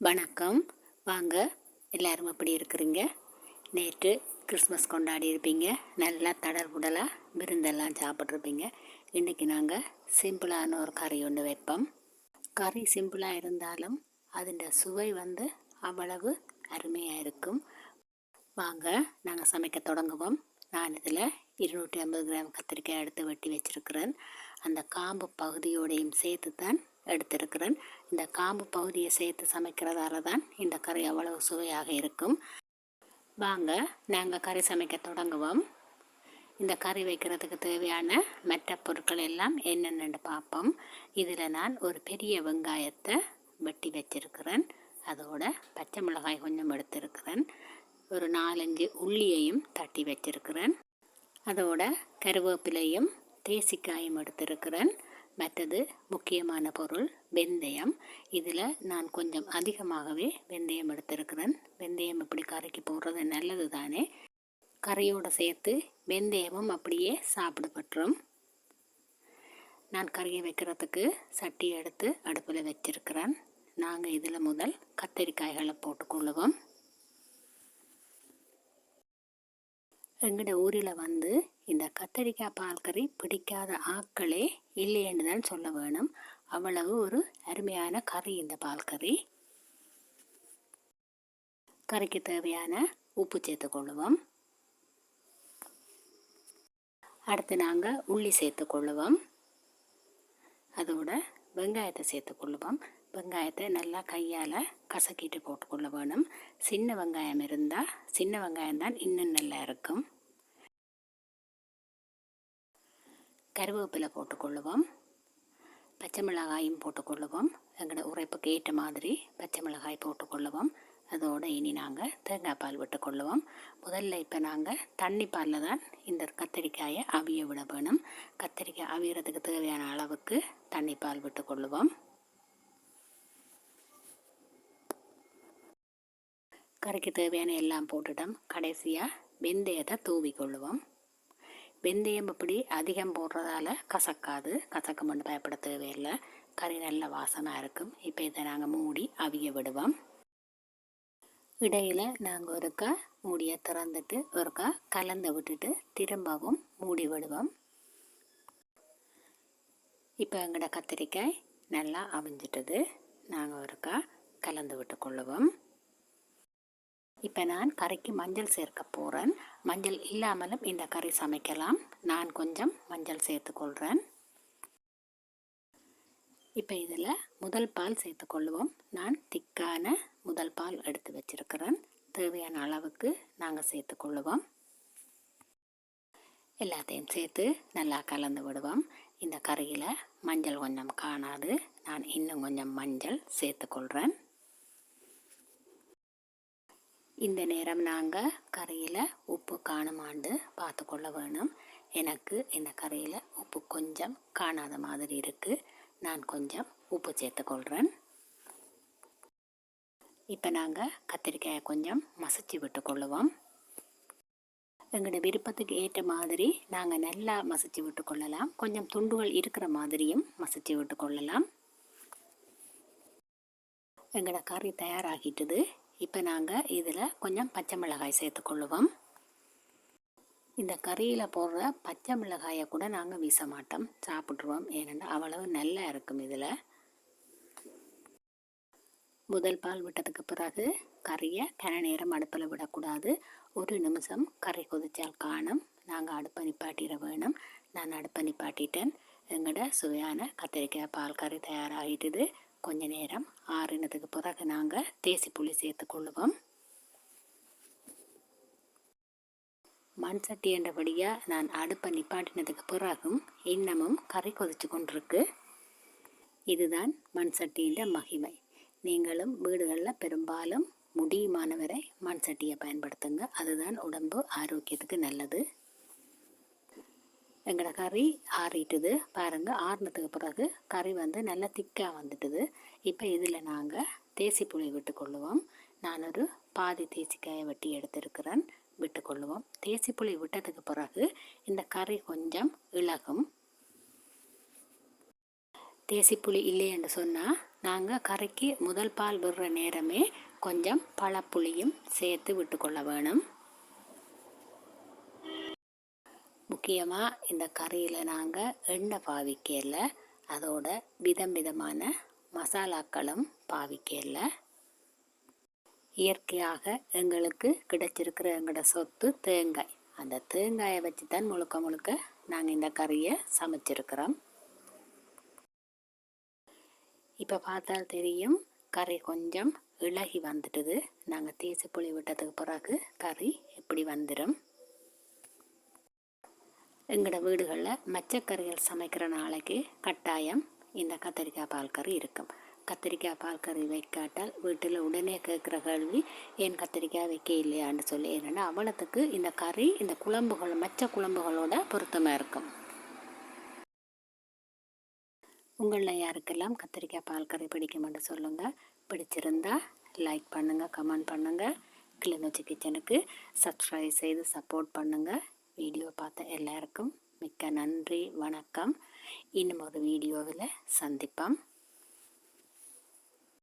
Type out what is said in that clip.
வணக்கம். வாங்க எல்லாரும் எப்படி இருக்கிறீங்க? நேற்று கிறிஸ்மஸ் கொண்டாடி இருப்பீங்க. நல்லா தடர்புடலாக விருந்தெல்லாம் சாப்பிட்ருப்பீங்க இன்றைக்கி நாங்கள் சிம்பிளான ஒரு கறி ஒன்று வைப்போம். கறி சிம்பிளாக இருந்தாலும் அதன் சுவை வந்து அவ்வளவு அருமையாக இருக்கும். வாங்க நாங்கள் சமைக்க தொடங்குவோம். நான் இதில் இருநூற்றி ஐம்பது கிராம் கத்திரிக்காய் எடுத்து வெட்டி வச்சுருக்கிறேன். அந்த காம்பு பகுதியோடையும் சேர்த்து தான் எடுத்திருக்கிறேன். இந்த காம்பு பகுதியை சேர்த்து சமைக்கிறதால தான் இந்த கறி அவ்வளவு சுவையாக இருக்கும். வாங்க நாங்கள் கறி சமைக்க தொடங்குவோம். இந்த கறி வைக்கிறதுக்கு தேவையான மற்ற பொருட்கள் எல்லாம் என்னென்னு பார்ப்போம். இதில் நான் ஒரு பெரிய வெங்காயத்தை வெட்டி வச்சிருக்கிறேன். அதோட பச்சை மிளகாய் கொஞ்சம் எடுத்திருக்கிறேன். ஒரு நாலஞ்சு உள்ளியையும் தட்டி வச்சிருக்கிறேன். அதோட கருவேப்பிலையும் தேசிக்காயும் எடுத்திருக்கிறேன். மற்றது முக்கியமான பொருள் வெந்தயம். இதில் நான் கொஞ்சம் அதிகமாகவே வெந்தயம் எடுத்திருக்கிறேன். வெந்தயம் இப்படி கறிக்கு போடுறது நல்லது தானே. கறியோடு சேர்த்து வெந்தயமும் அப்படியே சாப்பிடப்பட்டுரும் நான் கறியை வைக்கிறதுக்கு சட்டி எடுத்து அடுப்பில் வச்சிருக்கிறேன். நாங்கள் இதில் முதல் கத்தரிக்காய்களை போட்டுக்கொள்ளுவோம். எங்களோட ஊரில் வந்து இந்த கத்தரிக்காய் பால் கறி பிடிக்காத ஆட்களே இல்லைன்னு தான் சொல்ல வேணும். அவ்வளவு ஒரு அருமையான கறி இந்த பால்கறி கறிக்கு தேவையான உப்பு சேர்த்துக்கொள்ளுவோம் அடுத்து நாங்கள் உள்ளி சேர்த்துக்கொள்ளுவோம் அதோட வெங்காயத்தை சேர்த்துக்கொள்ளுவோம் வெங்காயத்தை நல்லா கையால் கசக்கிட்டு போட்டுக்கொள்ள வேணும். சின்ன வெங்காயம் இருந்தால் சின்ன வெங்காயம் தான் இன்னும் நல்லா இருக்கும். கருவேப்பிலை போட்டுக்கொள்ளுவோம். பச்சை மிளகாயும் போட்டுக்கொள்ளுவோம். எங்களோட உரைப்புக்கு ஏற்ற மாதிரி பச்சை மிளகாய் போட்டுக்கொள்ளுவோம். அதோடு இனி நாங்கள் தேங்காய் பால் விட்டுக்கொள்ளுவோம். முதல்ல இப்போ நாங்கள் தண்ணி பாலில் தான் இந்த கத்திரிக்காயை அவிய விட வேணும். கத்திரிக்காய் அவியறதுக்கு தேவையான அளவுக்கு தண்ணி பால் விட்டுக்கொள்ளுவோம். கறிக்கு தேவையான எல்லாம் போட்டுட்டோம். கடைசியாக வெந்தயத்தை தூவி கொள்ளுவோம் வெந்தயம் இப்படி அதிகம் போடுறதால கசக்காது. கசக்கமென்று பயப்பட தேவையில்லை. கறி நல்ல வாசமாக இருக்கும். இப்போ இதை நாங்கள் மூடி அவிய விடுவோம். இடையில் நாங்கள் ஒருக்கா மூடியை திறந்துட்டு ஒருக்கா கலந்து விட்டுட்டு திரும்பவும் மூடி விடுவோம். இப்போ எங்களோட கத்திரிக்காய் நல்லா அவிஞ்சிட்டது. நாங்கள் ஒருக்கா கலந்து விட்டு கொள்ளுவோம் இப்போ நான் கறிக்கு மஞ்சள் சேர்க்க போகிறேன் மஞ்சள் இல்லாமலும் இந்த கறி சமைக்கலாம். நான் கொஞ்சம் மஞ்சள் சேர்த்துக்கொள்கிறேன் இப்போ இதில் முதல் பால் சேர்த்துக்கொள்வோம் நான் திக்கான முதல் பால் எடுத்து வச்சிருக்கிறேன். தேவையான அளவுக்கு நாங்கள் சேர்த்துக்கொள்ளுவோம் எல்லாத்தையும் சேர்த்து நல்லா கலந்து விடுவோம். இந்த கறியில் மஞ்சள் கொஞ்சம் காணாது. நான் இன்னும் கொஞ்சம் மஞ்சள் சேர்த்துக்கொள்கிறேன் இந்த நேரம் நாங்கள் கறியில் உப்பு காணுமாண்டு பார்த்துக்கொள்ள வேணும். எனக்கு இந்த கறியில் உப்பு கொஞ்சம் காணாத மாதிரி இருக்குது நான் கொஞ்சம் உப்பு சேர்த்துக்கொள்கிறேன் இப்போ நாங்கள் கத்திரிக்காயை கொஞ்சம் மசிச்சு விட்டுக்கொள்ளுவோம். எங்களோட விருப்பத்துக்கு ஏற்ற மாதிரி நாங்கள் நல்லா மசிச்சு விட்டுக்கொள்ளலாம். கொஞ்சம் துண்டுகள் இருக்கிற மாதிரியும் மசிச்சு விட்டுக்கொள்ளலாம். எங்களோட கறி தயாராகிட்டுது. இப்போ நாங்கள் இதில் கொஞ்சம் பச்சை மிளகாய் சேர்த்துக்கொள்ளுவோம் இந்த கறியில் போடுற பச்சை மிளகாயை கூட நாங்கள் வீச மாட்டோம். சாப்பிட்ருவோம் ஏனென்றால் அவ்வளவு நல்லா இருக்கும் இதில். முதல் பால் விட்டதுக்கு பிறகு கறியை கன நேரம் அடுப்பில் விடக்கூடாது. ஒரு நிமிஷம் கறி கொதிச்சால் காணும். நாங்கள் அடுப்பை நிப்பாட்டிட வேணும். நான் அடுப்பை நிப்பாட்டிட்டேன். எங்களோட சுவையான கத்திரிக்காய் பால் கறி தயாராகிட்டுது. கொஞ்ச நேரம் ஆறுனதுக்கு பிறகு நாங்கள் தேசி புளி சேர்த்துக்கொள்ளுவோம் மண் சட்டி என்றபடியாக நான் அடுப்பை நிப்பாட்டினதுக்கு பிறகும் இன்னமும் கறி கொதிச்சு கொண்டிருக்கு. இதுதான் மண் சட்டியின் மகிமை. நீங்களும் வீடுகளில் பெரும்பாலும் முடியுமானவரை மண் சட்டியை பயன்படுத்துங்க. அதுதான் உடம்பு ஆரோக்கியத்துக்கு நல்லது. எங்களோட கறி ஆறிட்டுது. பாருங்கள் ஆறினதுக்கு பிறகு கறி வந்து நல்லா திக்காக வந்துட்டுது. இப்போ இதில் நாங்கள் தேசி புளி விட்டுக்கொள்ளுவோம். நான் ஒரு பாதி தேசிக்காயை வெட்டி எடுத்திருக்கிறேன். விட்டுக்கொள்ளுவோம். தேசி புளி விட்டதுக்கு பிறகு இந்த கறி கொஞ்சம் இலகும். புளி இல்லைன்னு சொன்னால் நாங்கள் கறிக்கு முதல் பால் விடுற நேரமே கொஞ்சம் பழப்புளியும் சேர்த்து விட்டுக்கொள்ள வேணும். முக்கியமாக இந்த கறியில் நாங்கள் எண்ணெய் பாவிக்கல. அதோட விதம் விதமான மசாலாக்களும் பாவிக்கல. இயற்கையாக எங்களுக்கு கிடைச்சிருக்கிற எங்களோட சொத்து தேங்காய். அந்த தேங்காயை வச்சு தான் முழுக்க முழுக்க நாங்கள் இந்த கறியை சமைச்சிருக்கிறோம். இப்போ பார்த்தால் தெரியும் கறி கொஞ்சம் இழகி வந்துட்டுது. நாங்கள் தேசி புளி விட்டதுக்கு பிறகு கறி இப்படி வந்துடும் எங்களோட வீடுகளில் மச்சக்கறிகள் சமைக்கிற நாளைக்கு கட்டாயம் இந்த கத்திரிக்காய் பால் கறி இருக்கும். கத்திரிக்காய் பால் கறி வைக்காட்டால் வீட்டில் உடனே கேட்குற கேள்வி ஏன் கத்திரிக்காய் வைக்க இல்லையான்னு சொல்லி? ஏன்னா அவ்வளோத்துக்கு இந்த கறி இந்த குழம்புகள் மச்ச குழம்புகளோட பொருத்தமாக இருக்கும். உங்களில் யாருக்கெல்லாம் கத்திரிக்காய் பால் கறி பிடிக்குமென்று சொல்லுங்கள் பிடிச்சிருந்தா லைக் பண்ணுங்கள் கமெண்ட் பண்ணுங்கள் கிளிநொச்சி கிச்சனுக்கு சப்ஸ்கிரைப் செய்து சப்போர்ட் பண்ணுங்கள் வீடியோ பார்த்த எல்லாருக்கும் மிக்க நன்றி வணக்கம். இன்னும் ஒரு வீடியோவில் சந்திப்போம்.